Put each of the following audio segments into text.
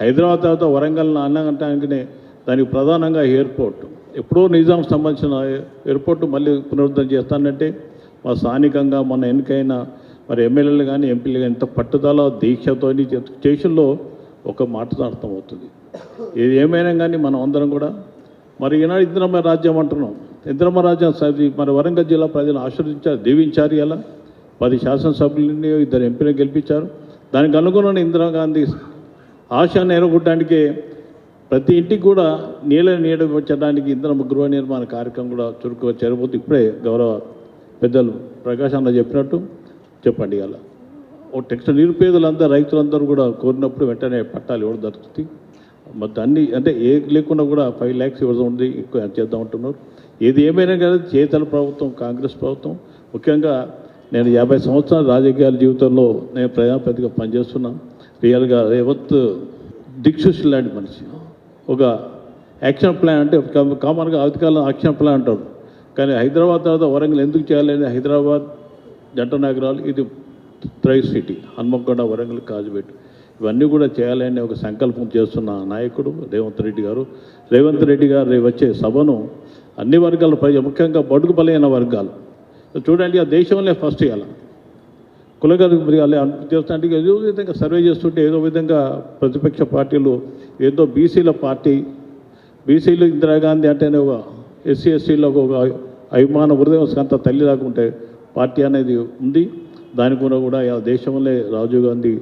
హైదరాబాద్ తర్వాత వరంగల్ అన్నగంటానికనే దానికి ప్రధానంగా ఎయిర్పోర్ట్. ఎప్పుడో నిజాం సంబంధించిన ఎయిర్పోర్ట్ మళ్ళీ పునరుద్ధరణ చేస్తానంటే మా స్థానికంగా మన ఎన్నికైన మరి ఎమ్మెల్యేలు కానీ ఎంపీలు కానీ ఎంత పట్టుదల దీక్షతో స్టేషన్లో ఒక మాటతో అర్థమవుతుంది. ఇది ఏమైనా కానీ మనం అందరం కూడా మరి ఈనాడు ఇంద్రమ్మ రాజ్యం అంటున్నాం. ఇంద్రమ్మ రాజ్యం మరి వరంగల్ జిల్లా ప్రజలు ఆశీర్వదించారు దీవించారు ఇలా పది శాసనసభ్యులని ఇద్దరు ఎంపీలు గెలిపించారు. దానికి అనుగుణంగా ఇందిరాగాంధీ ఆశ నెరగొట్టడానికి ప్రతి ఇంటికి కూడా నీళ్ళ నీడవచ్చడానికి ఇంధన గృహ నిర్మాణ కార్యక్రమం కూడా చురుకుగా చేరబోతు ఇప్పుడే గౌరవ పెద్దలు ప్రకాశ్ అన్న చెప్పినట్టు చెప్పండి అలా ఓ టెక్స్ట్ నిరుపేదలందరూ రైతులందరూ కూడా కోరినప్పుడు వెంటనే పట్టాలు ఇవ్వడం దొరుకుతుంది మొత్తం అన్ని అంటే ఏ లేకుండా కూడా ఫైవ్ ల్యాక్స్ ఇవ్వడం ఉంది ఎక్కువ చేద్దాం అంటున్నారు? ఏది ఏమైనా కానీ చేతల ప్రభుత్వం కాంగ్రెస్ ప్రభుత్వం. ముఖ్యంగా నేను యాభై సంవత్సరాల రాజకీయాల జీవితంలో నేను ప్రజాప్రతిగా పనిచేస్తున్నాను. రియల్గా రేవత్ దిక్సూచి లాంటి మనిషి. ఒక యాక్షన్ ప్లాన్ అంటే కామన్గా అధికారులు యాక్షన్ ప్లాన్ అంటారు కానీ హైదరాబాద్ తర్వాత వరంగల్ ఎందుకు చేయాలని హైదరాబాద్ జంట నగరాలు ఇది త్రై సిటీ హన్మకొండ వరంగల్ కాజుపేట. ఇవన్నీ కూడా చేయాలని ఒక సంకల్పం చేస్తున్న నాయకుడు రేవంత్ రెడ్డి గారు. రేవంత్ రెడ్డి గారు రేపు వచ్చే సభను అన్ని వర్గాల ప్రజ ముఖ్యంగా బడుగు బలైన వర్గాలు. చూడండి ఆ దేశంలో ఫస్ట్ ఇవ్వాలి కులగలు మృగాలు చేస్తుంటే ఏదో విధంగా సర్వే చేస్తుంటే ఏదో విధంగా ప్రతిపక్ష పార్టీలు ఏదో బీసీల పార్టీ బీసీలు ఇందిరాగాంధీ అంటేనే ఒక ఎస్సీ ఎస్సీలో ఒక అభిమాన హృదయం అంత తల్లి రాకుంటే పార్టీ అనేది ఉంది. దాని కూడా కూడా ఇలా దేశంలో రాజీవ్ గాంధీ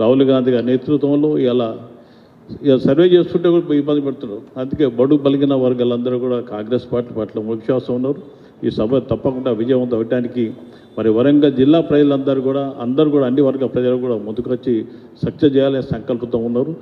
రాహుల్ గాంధీ గారి నేతృత్వంలో ఇలా ఇక సర్వే చేస్తుంటే కూడా ఇబ్బంది పెడుతున్నారు. అందుకే బడు బలిగిన వర్గాలందరూ కూడా కాంగ్రెస్ పార్టీ పట్ల విశ్వాసం ఉన్నారు. ఈ సభ తప్పకుండా విజయవంతం అవ్వడానికి మరి వరంగల్ జిల్లా ప్రజలందరూ కూడా అందరూ కూడా అన్ని వర్గ ప్రజలు కూడా ముందుకొచ్చి సక్సెస్ చేయాలనే సంకల్పంతో ఉన్నారు.